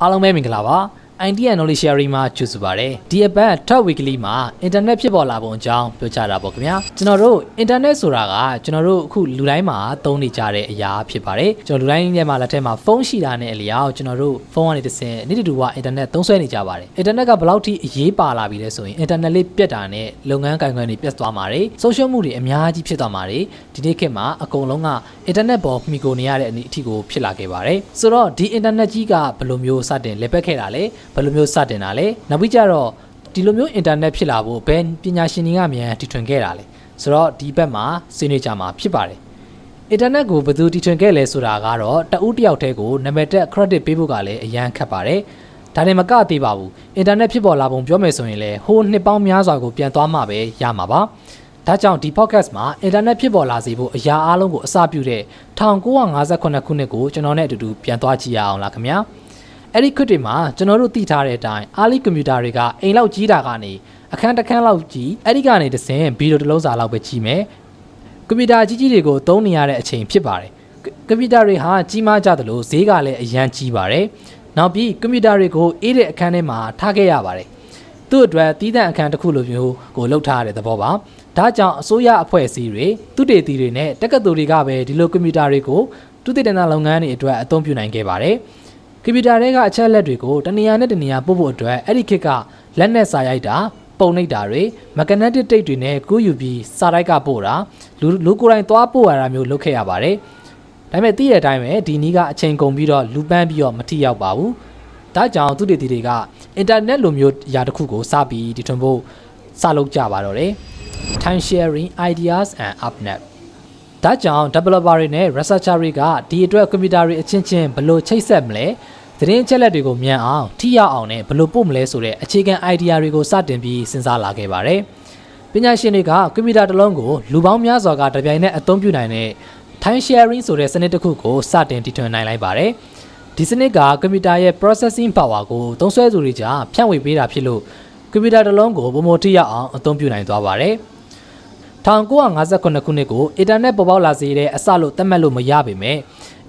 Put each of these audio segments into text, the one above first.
အားလုံးပဲမင်္ဂလာပါ Idea Knowledge Sharing မှာကြိုဆိုပါရစေဒီအပတ် Top Weekly မှာ Internet ဖြစ်ပေါ်လာပုံအကြောင်းပြောချတာပေါ့ခင်ဗျာကျွန်တော်တို့ Internet ဆိုတာကကျွန်တော်တို့အခုလူတိုင်းမှာသုံးနေကြတဲ့အရာဖြစ်ပါတယ်ကျွန်တော်လူတိုင်းရဲ့မှာလက်ထက်မှာဖုန်းရှိတာနဲ့အလျောက်ကျွန်တော်တို့ဖုန်းကနေတစ်ဆင့်နေ့တူက Internet သုံးစွဲနေကြပါတယ် Internet ကဘယ်လောက်ထိအရေးပါလာပြီလဲဆိုရင် Internet လေးပြတ်တာနဲ့လုပ်ငန်းကိုင်ခွင်တွေပြတ်သွားမှာတွေဆိုရှယ်မှုတွေအများကြီးဖြစ်သွားမှာတွေဒီနေ့ခေတ်မှာအကုန်လုံးက Internet ပေါ်မှီခိုနေရတဲ့အနည်းအထိကိုဖြစ်လာခဲ့ပါတယ်ဆိုတော့ဒီ Internet ကြီးကဘယ်လိုမျိုးစတင်လက်ပတ်ခဲ့တာလဲဘယ်လိုမျိုးစတင်တာလဲနောက်ပြီးကြတော့ဒီလိုမျိုး Internet ဖြစ်လာဖို့ဘယ်ပညာရှင်တွေကမြန်တီထွင်ခဲ့တာလဲဆိုတော့ဒီဘက်မှာဆွေးနွေးကြမှာဖြစ်ပါတယ်အင်တာနက်ကိုဘယ်သူတီထွင်ခဲ့လဲဆိုတာကတော့တဦးတစ်ယောက်တည်းကိုနာမည်တက် credit ပေးဖို့ကလည်းအရန်ခက်ပါတယ်။ဒါနဲ့မကသေးပါဘူး။အင်တာနက်ဖြစ်ပေါ်လာပုံပြောမယ်ဆိုရင်လည်းဟိုနှစ်ပေါင်းများစွာကိုပြန်သွားမှပဲရမှာပါ။ဒါကြောင့်ဒီ podcast မှာအင်တာနက်ဖြစ်ပေါ်လာစေဖို့အရာအလုံးကိုအစပြုတဲ့1958ခုနှစ်ကိုကျွန်တော်နဲ့အတူတူပြန်သွားကြည့်ရအောင်လားခင်ဗျာ။ အဲ့ဒီခွတ်တွေမှာကျွန်တော်တို့သိထားတဲ့အတိုင်းအားလီကွန်ပျူတာတွေကအိမ်လောက်ကြီးတာကနေအခန်းတစ်ခန်းလောက်ကြီးအဲ့ဒီကနေတစ်ဆင့်ဗီဒီယိုတစ်လုံးစာလောက်ပဲကြီးမယ်။ကွန်ပျူတာကြီးကြီးတွေကိုသုံးနေရတဲ့အချိန်ဖြစ်ပါတယ်။ကွန်ပျူတာတွေဟာကြီးမားကြသလိုဈေးကလည်းအရန်ကြီးပါတယ်။နောက်ပြီးကွန်ပျူတာတွေကိုအေးတဲ့အခန်းထဲမှာထားခဲ့ရပါတယ်။သူ့အတွက်တီးတန့်အခန်းတစ်ခုလိုမျိုးကိုလှုပ်ထားရတဲ့သဘောပါ။ဒါကြောင့်အစိုးရအဖွဲ့အစည်းတွေသူတေသီတွေနဲ့တက္ကသိုလ်တွေကပဲဒီလိုကွန်ပျူတာတွေကိုသူတေတနာလုပ်ငန်းတွေအတွက်အသုံးပြုနိုင်ခဲ့ပါတယ်။ ကွန်ပျူတာတွေကအချက်လက်တွေကိုတနေရာနဲ့တနေရာပို့ဖို့အတွက်အဲ့ဒီခေတ်ကလက်နဲ့စာရိုက်တာပုံနှိပ်တာတွေမက်ကနက်တစ်တိတ်တွေနဲ့ကူးယူပြီးစာတိုက်ကပို့တာလူလူကိုယ်တိုင်သွားပို့ရတာမျိုးလုပ်ခဲ့ရပါတယ်။ဒါပေမဲ့သိတဲ့အတိုင်းပဲဒီနီးကအချိန်ကုန်ပြီးတော့လူပန်းပြီးတော့မထိရောက်ပါဘူး။ဒါကြောင့်သူတေတီတွေကအင်တာနက်လိုမျိုးအရာတစ်ခုကိုစပြီးဒီထွန်းဖို့စလုပ်ကြပါတော့တယ်။ Time sharing ideas and upnet ဒါကြောင့် developer တွေနဲ့ researcher တွေကဒီအတွက်ကွန်ပျူတာတွေအချင်းချင်းဘယ်လိုချိတ်ဆက်မလဲသတင်းအချက်လက်တွေကိုမြန်အောင်ထိရောက်အောင်နဲ့ဘယ်လိုပို့မလဲဆိုတဲ့အခြေခံ idea တွေကိုစတင်ပြီးစဉ်းစားလာခဲ့ပါတယ်။ပညာရှင်တွေကကွန်ပျူတာတစ်လုံးကိုလူပေါင်းများစွာကတပြိုင်နက်အသုံးပြုနိုင်တဲ့ time sharing ဆိုတဲ့စနစ်တစ်ခုကိုစတင်တည်ထွင်နိုင်လိုက်ပါတယ်။ဒီစနစ်ကကွန်ပျူတာရဲ့ processing power ကိုသုံးစွဲသူတွေကြားဖြန့်ဝေပေးတာဖြစ်လို့ကွန်ပျူတာတစ်လုံးကိုပုံမထိရောက်အောင်အသုံးပြုနိုင်သွားပါတယ်။ 1958ခုနှစ်ကိုအင်တာနက်ပေါ်ပေါက်လာစေတဲ့အစလို့သတ်မှတ်လို့မရပေမဲ့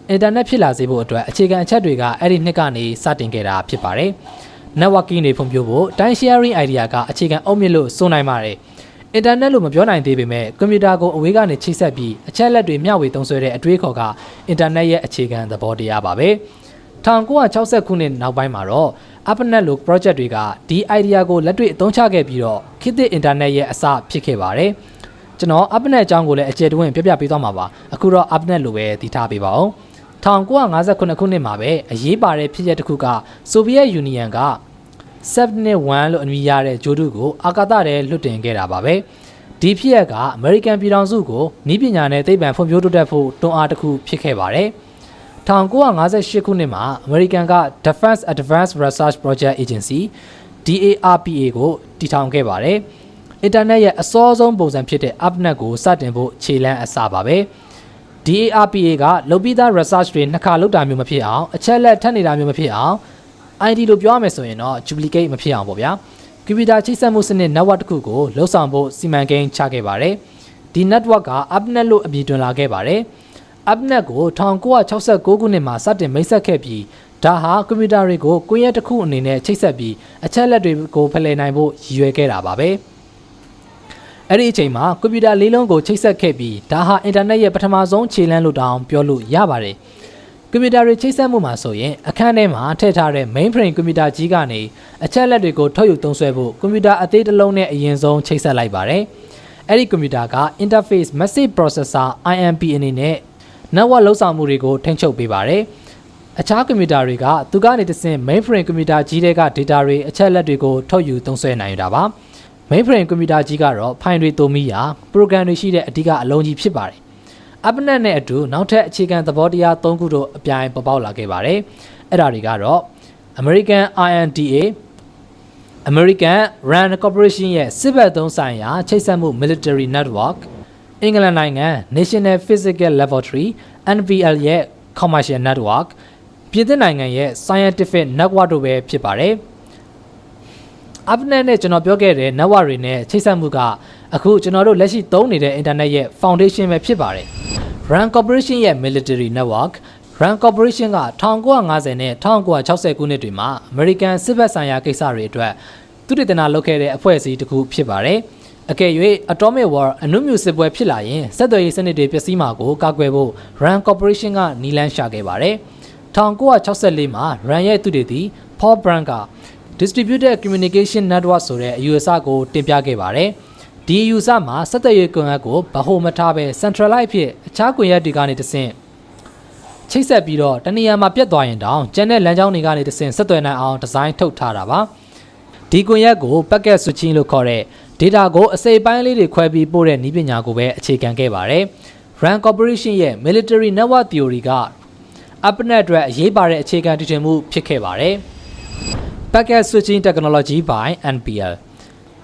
အင်တာနက်ဖြစ်လာစေဖို့အတွက်အခြေခံအချက်တွေကအဲ့ဒီနှစ်ကနေစတင်ခဲ့တာဖြစ်ပါတယ်။ networking တွေဖွံ့ဖြိုးဖို့ time sharing idea ကအခြေခံအုတ်မြစ်လို့ဆိုနိုင်ပါတယ်။အင်တာနက်လို့မပြောနိုင်သေးပေမဲ့ကွန်ပျူတာကိုအဝေးကနေချိတ်ဆက်ပြီးအချက်လက်တွေမျှဝေသုံးစွဲတဲ့အတွေးခေါ်ကအင်တာနက်ရဲ့အခြေခံသဘောတရားပါပဲ။1960ခုနှစ်နောက်ပိုင်းမှာတော့ ARPANET လို project တွေကဒီ idea ကိုလက်တွေ့အသုံးချခဲ့ပြီးတော့ခေတ်သစ်အင်တာနက်ရဲ့အစဖြစ်ခဲ့ပါတယ်။ ကျွန်တော် ARPANET အကြောင်းကိုလည်းအကျယ်တွင်းပြပြပေးသွားမှာပါအခုတော့ ARPANET လိုပဲတည်ထားပေးပါအောင်1958ခုနှစ်မှာပဲအရေးပါတဲ့ဖြစ်ရပ်တစ်ခုကဆိုဗီယက်ယူနီယံက7-1လို့အမည်ရတဲ့ဂျိုဒုကိုအာကာသထဲလွတ်တင်ခဲ့တာပါပဲဒီဖြစ်ရပ်ကအမေရိကန်ပြည်ထောင်စုကိုနီးပညာနဲ့သိပ္ပံဖွံ့ဖြိုးတိုးတက်ဖို့တွန်းအားတစ်ခုဖြစ်ခဲ့ပါတယ်1958ခုနှစ်မှာအမေရိကန်က Defense Advanced Research Project Agency DARPA ကိုတည်ထောင်ခဲ့ပါတယ်။ အင်တာနက်ရဲ့အစောဆုံးပုံစံဖြစ်တဲ့ ARPANET ကိုစတင်ဖို့ခြေလှမ်းအစပါပဲ DARPA ကလုပ်ပြီးသား research တွေနှစ်ခါလုပ်တာမျိုးမဖြစ်အောင်အချက်လက်ထပ်နေတာမျိုးမဖြစ်အောင် ID လို့ပြောရမယ်ဆိုရင်တော့ duplicate မဖြစ်အောင်ပေါ့ဗျာကွန်ပျူတာချိတ်ဆက်မှုစနစ် network တစ်ခုကိုလှုပ်ဆောင်ဖို့စီမံကိန်းချခဲ့ပါတယ်ဒီ network က ARPANET လို့အမည်တွင်လာခဲ့ပါတယ် ARPANET ကို1969ခုနှစ်မှာစတင်မိတ်ဆက်ခဲ့ပြီးဒါဟာကွန်ပျူတာတွေကိုကွန်ရက်တစ်ခုအနေနဲ့ချိတ်ဆက်ပြီးအချက်လက်တွေကိုဖလှယ်နိုင်ဖို့ရည်ရွယ်ခဲ့တာပါပဲ။ အဲ့ဒီအချိန်မှာကွန်ပျူတာလေးလုံးကိုချိတ်ဆက်ခဲ့ပြီးဒါဟာအင်တာနက်ရဲ့ပထမဆုံးခြေလှမ်းလို့တောင်ပြောလို့ရပါတယ်ကွန်ပျူတာတွေချိတ်ဆက်မှုမှာဆိုရင်အခန်းထဲမှာထည့်ထားတဲ့ mainframe ကွန်ပျူတာကြီးကနေအချက်လက်တွေကိုထုတ်ယူသုံးစွဲဖို့ကွန်ပျူတာအသေးတစ်လုံးနဲ့အရင်ဆုံးချိတ်ဆက်လိုက်ပါတယ်အဲ့ဒီကွန်ပျူတာက interface message processor IMP အနေနဲ့ network လောက်ဆောင်မှုတွေကိုထိန်းချုပ်ပေးပါတယ်အခြားကွန်ပျူတာတွေကသူကနေတဆင့် mainframe ကွန်ပျူတာကြီးတွေက data တွေအချက်လက်တွေကိုထုတ်ယူသုံးစွဲနိုင်တာပါ။ mainframe ကွန်ပျူတာကြီးကတော့ဖိုင်တွေသုံးမိရာ program တွေရှိတဲ့အဓိကအလုံးကြီးဖြစ်ပါတယ်။ ARPANET နဲ့အတူနောက်ထပ်အခြေခံသဘောတရား၃ခုတို့အပြိုင်ပေါ်ပေါက်လာခဲ့ပါတယ်။အဲ့ဒါတွေကတော့ American INDA American RAND Corporation ရဲ့စစ်ဘက်သုံးဆိုင်ရာချိတ်ဆက်မှု military network အင်္ဂလန်နိုင်ငံ National Physical Laboratory NPL ရဲ့ commercial network ပြည်သစ်နိုင်ငံရဲ့ scientific network တို့ပဲဖြစ်ပါတယ်။ ARPANET နဲ့ကျွန်တော်ပြောခဲ့တဲ့ network တွေနဲ့ချိတ်ဆက်မှုကအခုကျွန်တော်တို့လက်ရှိသုံးနေတဲ့ internet ရဲ့ foundation ပဲဖြစ်ပါတယ်။ RAND Corporation ရဲ့ military network Rand Corporation က1950နဲ့1960ခုနှစ်တွေမှာ American စစ်ဘက်ဆိုင်ရာကိစ္စတွေအတွက်သူတည်တနာလုပ်ခဲ့တဲ့အဖွဲ့အစည်းတစ်ခုဖြစ်ပါတယ်။အကယ်၍ Atomic War အနုမြူစစ်ပွဲဖြစ်လာရင်စက်သွယ်ရေးစနစ်တွေပျက်စီးမှာကိုကာကွယ်ဖို့ Rand Corporation ကနီလန်းရှာခဲ့ပါတယ်။1964မှာ Rand ရဲ့သူတည်တည် Paul Brand က Distributed Communication Network ဆိုတဲ့အယူအဆကိုတင်ပြခဲ့ပါတယ်။ဒီအယူအဆမှာစက်သွယ်ရေးကွန်ရက်ကိုဗဟိုမထားဘဲ centralize ဖြစ်အခြားကွန်ရက်တွေကနေတဆင့်ချိတ်ဆက်ပြီးတော့တနေရာမှာပြတ်သွားရင်တောင်ကျန်တဲ့လမ်းကြောင်းတွေကနေတဆင့်ဆက်သွယ်နိုင်အောင်ဒီဇိုင်းထုတ်ထားတာပါဒီကွန်ရက်ကို packet switching လို့ခေါ်တဲ့ data ကိုအစိပ်ပိုင်းလေးတွေခွဲပြီးပို့တဲ့နည်းပညာကိုပဲအခြေခံခဲ့ပါတယ် Rand Corporation ရဲ့ military network theory က ARPANET အတွက်အရေးပါတဲ့အခြေခံတည်ထွင်မှုဖြစ်ခဲ့ပါတယ် packet switching technology by NPL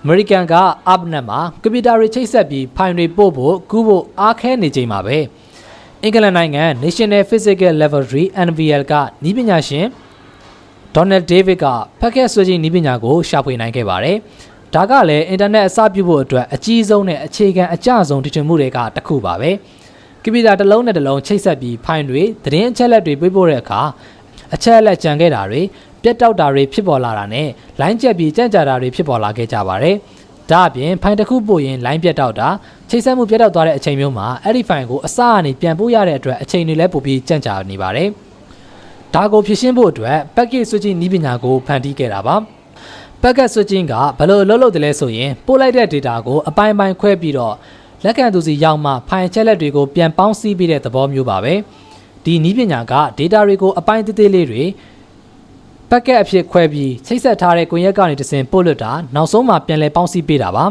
American က ARPANET မှာကွန်ပျူတာတွေချိတ်ဆက်ပြီးဖိုင်တွေပို့ဖို့ကူးဖို့အားခဲနေချိန်မှာပဲအင်္ဂလန်နိုင်ငံ National Physical Laboratory NPL ကနီးပညာရှင် Donald David က packet switching နီးပညာကိုရှာဖွေနိုင်ခဲ့ပါတယ်။ဒါကလည်းအင်တာနက်အစပြုဖို့အတွက်အကြီးဆုံးနဲ့အခြေခံအကျဆုံးတည်ထွင်မှုတွေကတစ်ခုပါပဲ။ကွန်ပျူတာတစ်လုံးနဲ့တစ်လုံးချိတ်ဆက်ပြီးဖိုင်တွေသတင်းအချက်အလက်တွေပေးပို့တဲ့အခါအချက်အလက်ကြံခဲ့တာတွေ ပြတ်တောက်တာတွေဖြစ်ပေါ်လာတာနဲ့လိုင်းကျက်ပြီးကြံ့ကြာတာတွေဖြစ်ပေါ်လာခဲ့ကြပါတယ်။ဒါအပြင်ဖိုင်တစ်ခုပို့ရင်လိုင်းပြတ်တောက်တာချိတ်ဆက်မှုပြတ်တောက်သွားတဲ့အချိန်မျိုးမှာအဲ့ဒီဖိုင်ကိုအစအနေပြန်ပို့ရတဲ့အတွက်အချိန်တွေလည်းပိုပြီးကြံ့ကြာနေပါတယ်။ဒါကိုဖြစ်ရှင်းဖို့အတွက် package switching နည်းပညာကိုဖန်တီးခဲ့တာပါ။ packet switching ကဘယ်လိုလုပ်လို့တလဲဆိုရင်ပို့လိုက်တဲ့ data ကိုအပိုင်းပိုင်းခွဲပြီးတော့လက်ခံသူစီရောက်မှဖိုင်ချက်လက်တွေကိုပြန်ပေါင်းစည်းပေးတဲ့သဘောမျိုးပါပဲ။ဒီနည်းပညာက data တွေကိုအပိုင်းသေးသေးလေးတွေ packet အဖြစ်ခွဲပြီးချိတ်ဆက်ထားတဲ့ကွန်ရက်ကနေတဆင့်ပို့လွှတ်တာနောက်ဆုံးမှပြန်လည်ပေါင်းစည်းပေးတာပါ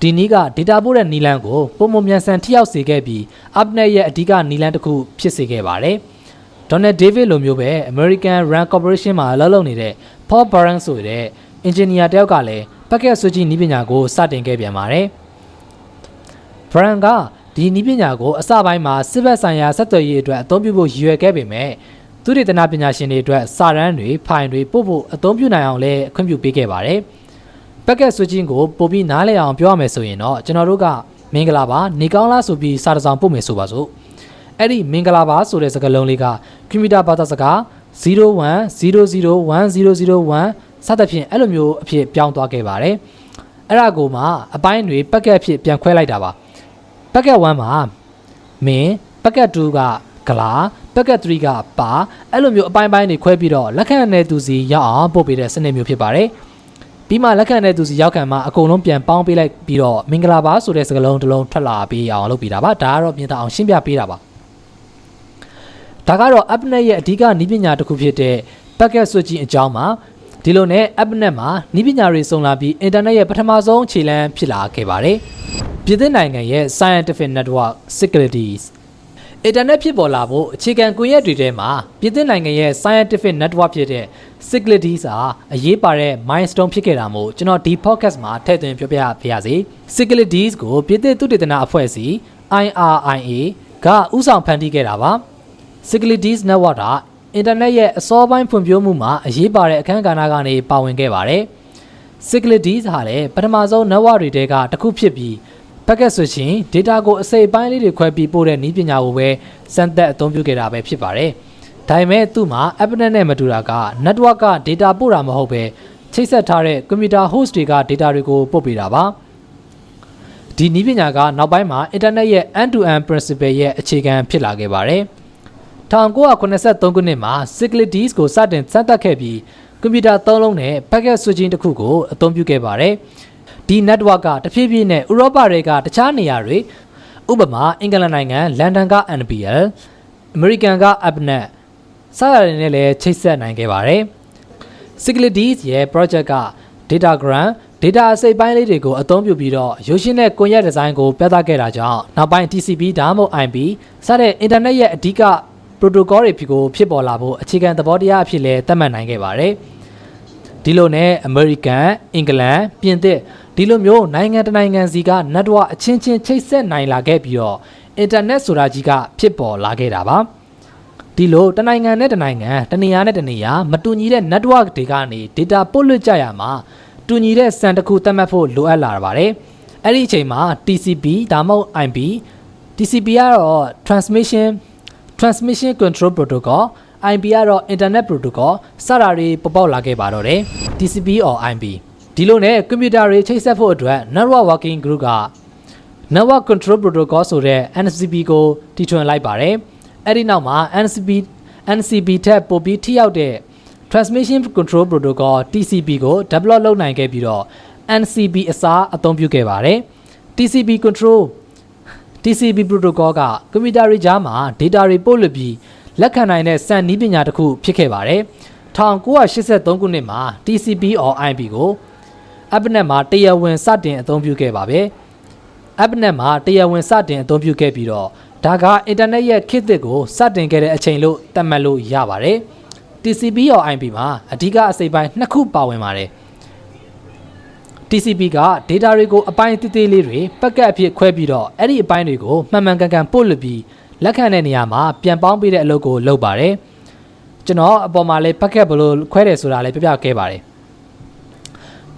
ဒီနည်းက data ပို့တဲ့နီလန်းကိုပုံမှန်မြန်ဆန်ထိရောက်စေခဲ့ပြီး upnet ရဲ့အဓိကနီလန်းတစ်ခုဖြစ်စေခဲ့ပါတယ်ဒေါ်နယ်ဒေးဗစ်လိုမျိုးပဲ American Rand Corporation မှာအလုပ်လုပ်နေတဲ့ Paul Barron ဆိုတဲ့ engineer တယောက်ကလည်း packet switching နည်းပညာကိုစတင်ခဲ့ပြန်ပါတယ် Barron ကဒီနည်းပညာကိုအစပိုင်းမှာစစ်ဘက်ဆိုင်ရာဆက်သွယ်ရေးအတွက်အသုံးပြုဖို့ရည်ရွယ်ခဲ့ပေမဲ့ သူတေသနာပညာရှင်တွေအတွက်စာရန်တွေဖိုင်တွေပို့ဖို့အသုံးပြုနိုင်အောင်လည်းခွင့်ပြုပေးခဲ့ပါတယ်။ packet switching ကိုပို့ပြီးနားလည်အောင်ပြောရမယ်ဆိုရင်တော့ကျွန်တော်တို့ကမင်္ဂလာပါနေကောင်းလားဆိုပြီးစာတစ်စောင်ပို့မယ်ဆိုပါစို့။အဲ့ဒီမင်္ဂလာပါဆိုတဲ့စကားလုံးလေးကကွန်ပျူတာဘာသာစကား01001001စသဖြင့်အဲ့လိုမျိုးအဖြစ်ပြောင်းသွားခဲ့ပါတယ်။အဲ့ဒါကိုမှအပိုင်းတွေ packet အဖြစ်ပြန်ခွဲလိုက်တာပါ။ packet 1မှာမင်း packet 2ကဂလာ packet 3ကပါအဲ့လိုမျိုးအပိုင်းပိုင်းတွေခွဲပြီးတော့လက်ခံတဲ့သူစီရောက်အောင်ပို့ပေးတဲ့စနစ်မျိုးဖြစ်ပါတယ်ပြီးမှလက်ခံတဲ့သူစီရောက်ခံမှာအကုန်လုံးပြန်ပေါင်းပေးလိုက်ပြီးတော့မင်္ဂလာပါဆိုတဲ့စကားလုံးတစ်လုံးထွက်လာပြီးအောင်လုပ်ပေးတာပါဒါကတော့မြင်သာအောင်ရှင်းပြပေးတာပါဒါကတော့ AppNet ရဲ့အဓိကနည်းပညာတစ်ခုဖြစ်တဲ့ packet switching အကြောင်းပါဒီလိုနဲ့ AppNet မှာနည်းပညာတွေစုံလာပြီး internet ရဲ့ပထမဆုံးခြေလှမ်းဖြစ်လာခဲ့ပါတယ်ပြည်သစ်နိုင်ငံရဲ့ scientific network securities အင်တာနက်ဖြစ်ပေါ်လာဖို့အခြေခံကွန်ရက်တွေထဲမှာပြည်သစ်နိုင်ငံရဲ့ scientific network ဖြစ်တဲ့ Cyclades ဟာအရေးပါတဲ့ milestone ဖြစ်ခဲ့တာမို့ကျွန်တော်ဒီ podcast မှာထည့်သွင်းပြောပြပါရစေ။ Cyclades ကိုပြည်သစ်သုတေသနအဖွဲ့အစည်း IRIA ကဥဆောင်ဖန်တီးခဲ့တာပါ။ Cyclades network ဟာအင်တာနက်ရဲ့အစောပိုင်းဖွံ့ဖြိုးမှုမှာအရေးပါတဲ့အခန်းကဏ္ဍကနေပါဝင်ခဲ့ပါတယ်။ Cyclades ဟာလည်းပထမဆုံး network တွေထဲကတစ်ခုဖြစ်ပြီး packet switching data ကိုအစိပ်ပိုင်းလေးတွေခွဲပြီးပို့တဲ့နည်းပညာကိုပဲစမ်းသပ်အသုံးပြုခဲ့တာပဲဖြစ်ပါတယ်။ဒါပေမဲ့သူ့မှာ AppNet နဲ့မတူတာက network က data ပို့တာမဟုတ်ပဲချိတ်ဆက်ထားတဲ့ computer host တွေက data တွေကိုပို့ပေးတာပါ။ဒီနည်းပညာကနောက်ပိုင်းမှာ internet ရဲ့ end to end principle ရဲ့အခြေခံဖြစ်လာခဲ့ပါတယ်။1983ခုနှစ်မှာ Cyclades ကိုစတင်စမ်းသပ်ခဲ့ပြီးကွန်ပျူတာ၃လုံးနဲ့ packet switching တစ်ခုကိုအသုံးပြုခဲ့ပါတယ်။ ဒီ network ကတဖြည်းဖြည်းနဲ့ဥရောပတွေကတခြားနေရာတွေဥပမာအင်္ဂလန်နိုင်ငံလန်ဒန်က NPL အမေရိကန်က AppNet စတာတွေနဲ့လည်းချိတ်ဆက်နိုင်ခဲ့ပါတယ်။ Cyclades ရဲ့ project က datagram data အစိပ်ပိုင်းလေးတွေကိုအသုံးပြုပြီးတော့ရိုးရှင်းတဲ့ကွန်ရက်ဒီဇိုင်းကိုပြသခဲ့တာကြောင့်နောက်ပိုင်း TCP ဒါမှမဟုတ် IP စတဲ့ internet ရဲ့အဓိက protocol တွေဖြစ်ကိုဖြစ်ပေါ်လာဖို့အခြေခံသဘောတရားအဖြစ်လဲသတ်မှတ်နိုင်ခဲ့ပါတယ်။ဒီလိုနဲ့ American အင်္ဂလန်ပြင်သစ် ဒီလိုမျိုးနိုင်ငံတနိုင်ငံစီက network အချင်းချင်းချိတ်ဆက်နိုင်လာခဲ့ပြီးတော့ internet ဆိုတာကြီးကဖြစ်ပေါ်လာခဲ့တာပါဒီလိုတနိုင်ငံနဲ့တနိုင်ငံတနေရာနဲ့တနေရာမတူညီတဲ့ network တွေကနေ data ပို့လွှတ်ကြရမှာတူညီတဲ့စံတစ်ခုသတ်မှတ်ဖို့လိုအပ်လာပါတယ်အဲ့ဒီအချိန်မှာ TCP ဒါမှမဟုတ် IP TCP ကတော့ transmission Transmission Control Protocol IP ကတော့ Internet Protocol စတာတွေပေါ်ပေါက်လာခဲ့ပါတော့တယ် TCP or IP ဒီလိုနဲ့ကွန်ပျူတာတွေချိတ်ဆက်ဖို့အတွက် Network Working Group က Network Control Protocol ဆိုတဲ့ NCP ကိုတီထွင်လိုက်ပါတယ်အဲ့ဒီနောက်မှာ NCP NCP ထက်ပိုပြီးထိရောက်တဲ့ Transmission Control Protocol TCP ကို develop လုပ်နိုင်ခဲ့ပြီးတော့ NCP အစားအသုံးပြုခဲ့ပါတယ် TCP Control TCP protocol ကကွန်ပျူတာတွေကြားမှာ data တွေပို့လွှတ်ပြီးလက်ခံနိုင်တဲ့စံနည်းပညာတစ်ခုဖြစ်ခဲ့ပါတယ်1983ခုနှစ်မှာ TCP or IP ကို AppNet မှာတရားဝင်စတင်အသုံးပြုခဲ့ပါပဲ AppNet မှာတရားဝင်စတင်အသုံးပြုခဲ့ပြီးတော့ဒါကအင်တာနက်ရဲ့ခေတ်သစ်ကိုစတင်ခဲ့တဲ့အချိန်လို့သတ်မှတ်လို့ရပါတယ် TCP or IP မှာအဓိကအစိပ်ပိုင်းနှစ်ခုပါဝင်ပါတယ် TCP က data တွေကိုအပိုင်းသေးသေးလေးတွေပက်ကတ်အဖြစ်ခွဲပြီးတော့အဲ့ဒီအပိုင်းတွေကိုမှန်မှန်ကန်ကန်ပို့လွှတ်ပြီးလက်ခံတဲ့နေရာမှာပြန်ပေါင်းပေးတဲ့အလုပ်ကိုလုပ်ပါတယ်ကျွန်တော်အပေါ်မှာလေးပက်ကတ်ဘယ်လိုခွဲတယ်ဆိုတာလေးပြပြခဲ့ပါတယ်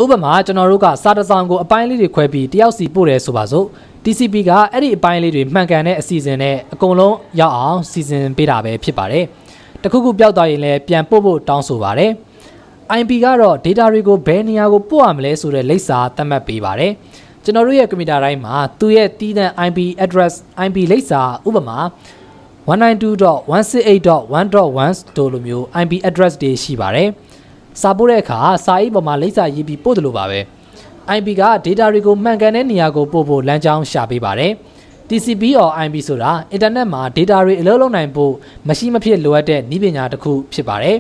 ဥပမာကျွန်တော်တို့ကစာတစ်စောင်ကိုအပိုင်းလေးတွေခွဲပြီးတယောက်စီပို့တယ်ဆိုပါစို့ TCP ကအဲ့ဒီအပိုင်းလေးတွေမှန်ကန်တဲ့အစီအစဉ်နဲ့အကုန်လုံးရောက်အောင်စီစဉ်ပေးတာပဲဖြစ်ပါတယ်တခုခုပျောက်သွားရင်လည်းပြန်ပို့ဖို့တောင်းဆိုပါတယ် IP ကတော့ data တွေကိုဘယ်နေရာကိုပို့ရမလဲဆိုတဲ့လိပ်စာသတ်မှတ်ပေးပါတယ်။ကျွန်တော်တို့ရဲ့ကွန်ပျူတာတိုင်းမှာသူ့ရဲ့တည်တဲ့ IP address IP လိပ်စာဥပမာ192.168.1.1တို့လိုမျိုး IP address တွေရှိပါတယ်။ စာပို့တဲ့အခါစာအိတ်ပေါ်မှာလိပ်စာရေးပြီးပို့တယ်လို့ပါပဲ။ IP က data တွေကိုမှန်ကန်တဲ့နေရာကိုပို့ဖို့လမ်းကြောင်းရှာပေးပါတယ်။ TCP or IP ဆိုတာအင်တာနက်မှာ data တွေအလုပ်လုပ်နိုင်ဖို့မရှိမဖြစ်လိုအပ်တဲ့နည်းပညာတစ်ခုဖြစ်ပါတယ်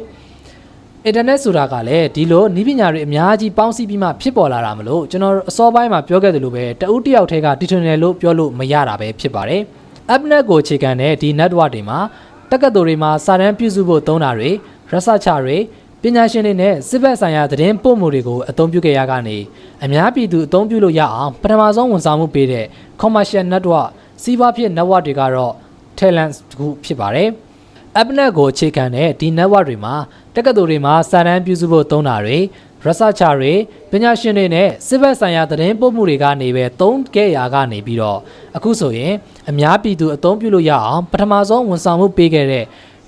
။အင်တာနက်ဆိုတာကလည်းဒီလိုနီးပညာတွေအများကြီးပေါင်းစည်းပြီးမှဖြစ်ပေါ်လာတာမလို့ကျွန်တော်အစောပိုင်းမှာပြောခဲ့သလိုပဲတဦးတစ်ယောက်တည်းကတီထွင်တယ်လို့ပြောလို့မရတာပဲဖြစ်ပါတယ်။ AppNet ကိုအခြေခံတဲ့ဒီ network တွေမှာတက္ကသိုလ်တွေမှာစာတမ်းပြုစုဖို့သုံးတာတွေ researcher တွေ ပညာရှင်တွေနဲ့စစ်ဘက်ဆိုင်ရာသတင်းပို့မှုတွေကိုအသုံးပြုခဲ့ရကနေအများပြည်သူအသုံးပြုလို့ရအောင်ပထမဆုံးဝန်ဆောင်မှုပေးတဲ့ commercial network စီးပွားဖြစ် network တွေကတော့ talent တစ်ခုဖြစ်ပါတယ်။ AppNet ကိုအခြေခံတဲ့ဒီ network တွေမှာတက္ကသိုလ်တွေမှာစာတမ်းပြုစုဖို့သုံးတာတွေ researcher တွေပညာရှင်တွေနဲ့စစ်ဘက်ဆိုင်ရာသတင်းပို့မှုတွေကနေပဲသုံးခဲ့ရာကနေပြီးတော့အခုဆိုရင်အများပြည်သူအသုံးပြုလို့ရအောင်ပထမဆုံးဝန်ဆောင်မှုပေးခဲ့တဲ့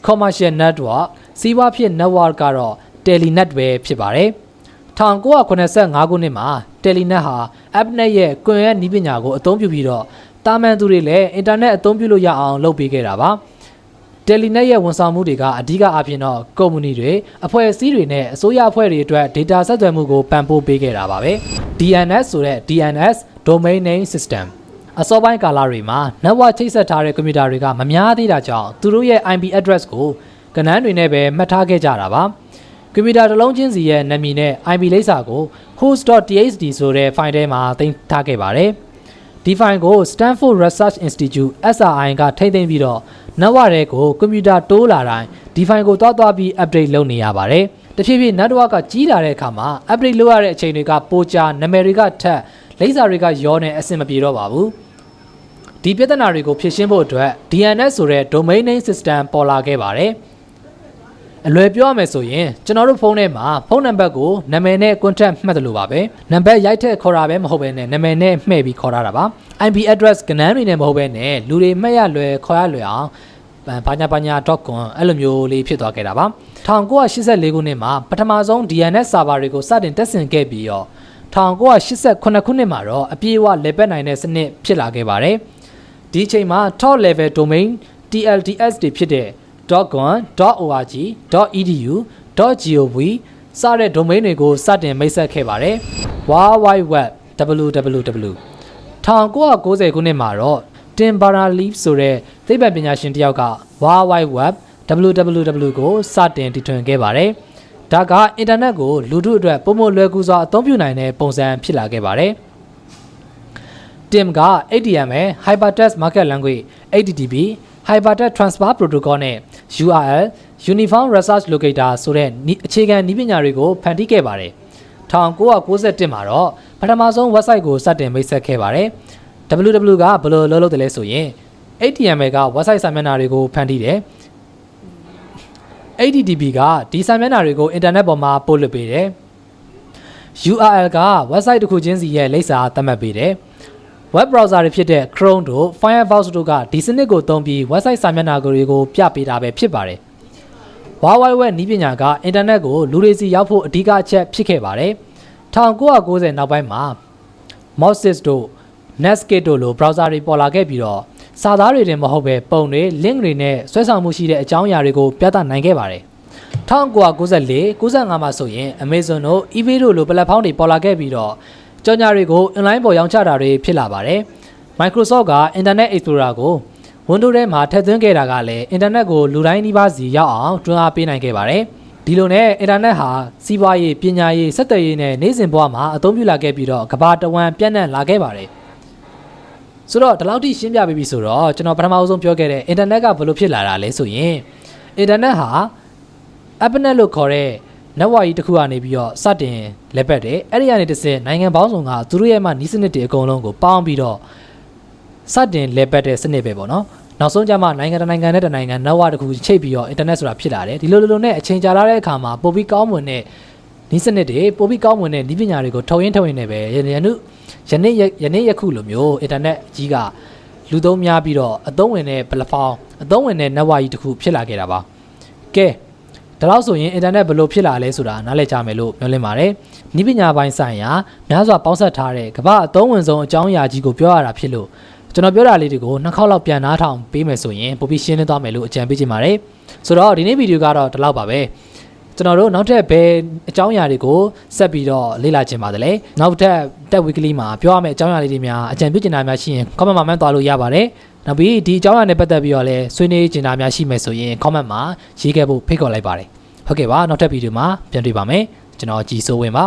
commercial network စီးပွားဖြစ် network ကတော့ telenet ပဲဖြစ်ပါတယ်1985ခုနှစ်မှာ telenet ဟာ appnet ရဲ့ကွန်ရက်နည်းပညာကိုအသုံးပြုပြီးတော့တာမန်သူတွေလည်းအင်တာနက်အသုံးပြုလို့ရအောင်လုပ်ပေးခဲ့တာပါ Telenet ရဲ့ဝန်ဆောင်မှုတွေကအဓိကအဖြစ်တော့ကုမ္ပဏီတွေအဖွဲ့အစည်းတွေနဲ့အစိုးရအဖွဲ့တွေအတွက် data ဆက်သွယ်မှုကိုပံ့ပိုးပေးခဲ့တာပါပဲ DNS ဆိုတဲ့ DNS Domain Name System အစောပိုင်းကာလတွေမှာ network ချိတ်ဆက်ထားတဲ့ကွန်ပျူတာတွေကမများသေးတာကြောင့်သူတို့ရဲ့ IP address ကို ကဏ္ဍတွေနဲ့ပဲမှတ်ထားခဲ့ကြတာပါကွန်ပျူတာတစ်လုံးချင်းစီရဲ့နာမည်နဲ့ IP လိပ်စာကို host.txt ဆိုတဲ့ file ထဲမှာသိမ်းထားခဲ့ပါတယ်ဒီဖိုင်ကို Stanford Research Institute SRI ကထိမ့်သိမ်းပြီးတော့နောက်ဝရဲကိုကွန်ပျူတာတိုးလာတိုင်းဒီဖိုင်ကိုတွားတွားပြီး update လုပ်နေရပါတယ်။တဖြည်းဖြည်း network ကကြီးလာတဲ့အခါမှာ update လုပ်ရတဲ့အချိန်တွေကပိုကြာနာမည်တွေကထက်လိပ်စာတွေကရောနေအဆင်မပြေတော့ပါဘူး။ဒီပြဿနာတွေကိုဖြေရှင်းဖို့အတွက် DNS ဆိုတဲ့ domain name system ပေါ်လာခဲ့ပါတယ်။ အလွယ်ပြောရမယ်ဆိုရင်ကျွန်တော်တို့ဖုန်းထဲမှာဖုန်းနံပါတ်ကိုနာမည်နဲ့ contact မှတ်တယ်လို့ပါပဲနံပါတ်ရိုက်ထည့်ခေါ်တာပဲမဟုတ်ဘဲနဲ့နာမည်နဲ့မှဲ့ပြီးခေါ်ထားတာပါ IP address ကဏ္ဍတွေနဲ့မဟုတ်ဘဲနဲ့လူတွေမှတ်ရလွယ်ခေါ်ရလွယ်အောင်ဘာညာဘာညာ .com အဲ့လိုမျိုးလေးဖြစ်သွားခဲ့တာပါ1984ခုနှစ်မှာပထမဆုံး DNS server တွေကိုစတင်တက်ဆင်ခဲ့ပြီးတော့1988ခုနှစ်မှာတော့အပြည့်အဝလည်ပတ်နိုင်တဲ့စနစ်ဖြစ်လာခဲ့ပါတယ်ဒီအချိန်မှာ top level domain TLDS တွေဖြစ်တဲ့ .gon.org .edu .gov စတဲ့ domain တွေကိုစတင်မိတ်ဆက်ခဲ့ပါတယ်။ World Wide Web www 1990ခုနှစ်မှာတော့ Tim Berners-Lee ဆိုတဲ့သိပ္ပံပညာရှင်တစ်ယောက်က World Wide Web www ကိုစတင်တည်ထွင်ခဲ့ပါတယ်။ဒါကအင်တာနက်ကိုလူထုအတွက်ပုံမလွယ်ကူစွာအသုံးပြုနိုင်တဲ့ပုံစံဖြစ်လာခဲ့ပါတယ်။ Tim က HTML Hypertext Markup Language HTTP Hypertext Transfer Protocol နဲ့ URL Uniform Research Locator ဆိုတဲ့အခြေခံနည်းပညာတွေကိုဖန်တီးခဲ့ပါတယ်။1991မှာတော့ပထမဆုံး website ကိုစတင်မိတ်ဆက်ခဲ့ပါတယ်။ www ကဘယ်လိုလုပ်လုပ်တယ်လဲဆိုရင် HTML က website စာမျက်နှာတွေကိုဖန်တီးတယ်။ HTTP ကဒီစာမျက်နှာတွေကိုအင်တာနက်ပေါ်မှာပို့လွှတ်ပေးတယ်။ URL က website တစ်ခုချင်းစီရဲ့လိပ်စာသတ်မှတ်ပေးတယ်။ web browser တွေဖြစ်တဲ့ Chrome တို့ Firefox တို့ကဒီစနစ်ကိုသုံးပြီး website စာမျက်နှာတွေကိုပြပေးတာပဲဖြစ်ပါတယ်။ World Wide Web နည်းပညာကအင်တာနက်ကိုလူတွေစီရောက်ဖို့အဓိကအချက်ဖြစ်ခဲ့ပါတယ်။1990နောက်ပိုင်းမှာ Moses တို့ Netscape တို့လို browser တွေပေါ်လာခဲ့ပြီးတော့စာသားတွေတင်မဟုတ်ပဲပုံတွေ link တွေနဲ့ဆွဲဆောင်မှုရှိတဲ့အကြောင်းအရာတွေကိုပြသနိုင်ခဲ့ပါတယ်။1994 95မှာဆိုရင် Amazon တို့ eBay တို့လို platform တွေပေါ်လာခဲ့ပြီးတော့ ကြော်ညာတွေကို online ပေါ်ရောင်းချတာတွေဖြစ်လာပါတယ်။ Microsoft က Internet Explorer ကို Windows ထဲမှာထည့်သွင်းခဲ့တာကလည်းအင်တာနက်ကိုလူတိုင်းနှီးပါးစီရောက်အောင်တွန်းအားပေးနိုင်ခဲ့ပါတယ်။ဒီလိုနဲ့အင်တာနက်ဟာစီးပွားရေးပညာရေးဆက်သွယ်ရေးနဲ့နေ့စဉ်ဘဝမှာအသုံးပြုလာခဲ့ပြီးတော့ကမ္ဘာတဝန်းပြန့်နှံ့လာခဲ့ပါတယ်။ဆိုတော့ဒီလောက်ထိရှင်းပြပေးပြီဆိုတော့ကျွန်တော်ပထမအဆုံးပြောခဲ့တဲ့အင်တာနက်ကဘယ်လိုဖြစ်လာတာလဲဆိုရင်အင်တာနက်ဟာ AppNet လို့ခေါ်တဲ့ network ကြီးတစ်ခုကနေပြီးတော့စတင်လက်ပတ်တယ်အဲ့ဒီကနေတစ်ဆင့်နိုင်ငံပေါင်းစုံကသူတို့ရဲ့မှနီးစနစ်တွေအကုန်လုံးကိုပေါင်းပြီးတော့စတင်လက်ပတ်တဲ့စနစ်ပဲပေါ့နော်နောက်ဆုံးကျမှနိုင်ငံတစ်နိုင်ငံနဲ့တစ်နိုင်ငံ network တစ်ခုချိတ်ပြီးတော့ internet ဆိုတာဖြစ်လာတယ်ဒီလိုလိုလိုနဲ့အချိန်ကြာလာတဲ့အခါမှာပိုပြီးကောင်းမွန်တဲ့နီးစနစ်တွေပိုပြီးကောင်းမွန်တဲ့နီးပညာတွေကိုထုတ်ရင်းထုတ်ရင်းနဲ့ပဲယနေ့ယနေ့ယနေ့ယခုလိုမျိုး internet ကြီးကလူသုံးများပြီးတော့အသုံးဝင်တဲ့ platform အသုံးဝင်တဲ့ network ကြီးတစ်ခုဖြစ်လာခဲ့တာပါကဲ ဒါလို့ဆိုရင်အင်တာနက်ဘယ်လိုဖြစ်လာလဲဆိုတာနားလည်ကြမယ်လို့ပြောလင်းပါတယ်။ဤပညာပိုင်းဆိုင်ရာများစွာပေါင်းစပ်ထားတဲ့ကမ္ဘာအသုံးဝင်ဆုံးအကြောင်းအရာကြီးကိုပြောရတာဖြစ်လို့ကျွန်တော်ပြောတာလေးတွေကိုနှစ်ခေါက်လောက်ပြန်နားထောင်ပေးမယ်ဆိုရင်ပိုပြီးရှင်းလင်းသွားမယ်လို့အကြံပေးချင်ပါတယ်။ဆိုတော့ဒီနေ့ဗီဒီယိုကတော့ဒီလောက်ပါပဲ။ကျွန်တော်တို့နောက်ထပ်ဘယ်အကြောင်းအရာတွေကိုဆက်ပြီးတော့လေ့လာချင်ပါတယ်လဲ။နောက်ထပ်တက် weekly မှာပြောရမယ့်အကြောင်းအရာလေးတွေများအကြံပြုချင်တာများရှိရင် comment မှာမှန်းသွားလို့ရပါတယ်။ နောက်ပြီးဒီအကြောင်းအရာနဲ့ပတ်သက်ပြီးတော့လည်းဆွေးနွေးချင်တာများရှိမယ်ဆိုရင် comment မှာရေးခဲ့ဖို့ဖိတ်ခေါ်လိုက်ပါတယ်။ဟုတ်ကဲ့ပါနောက်ထပ်ဗီဒီယိုမှာပြန်တွေ့ပါမယ်ကျွန်တော်ကြည်စိုးဝင်းပါ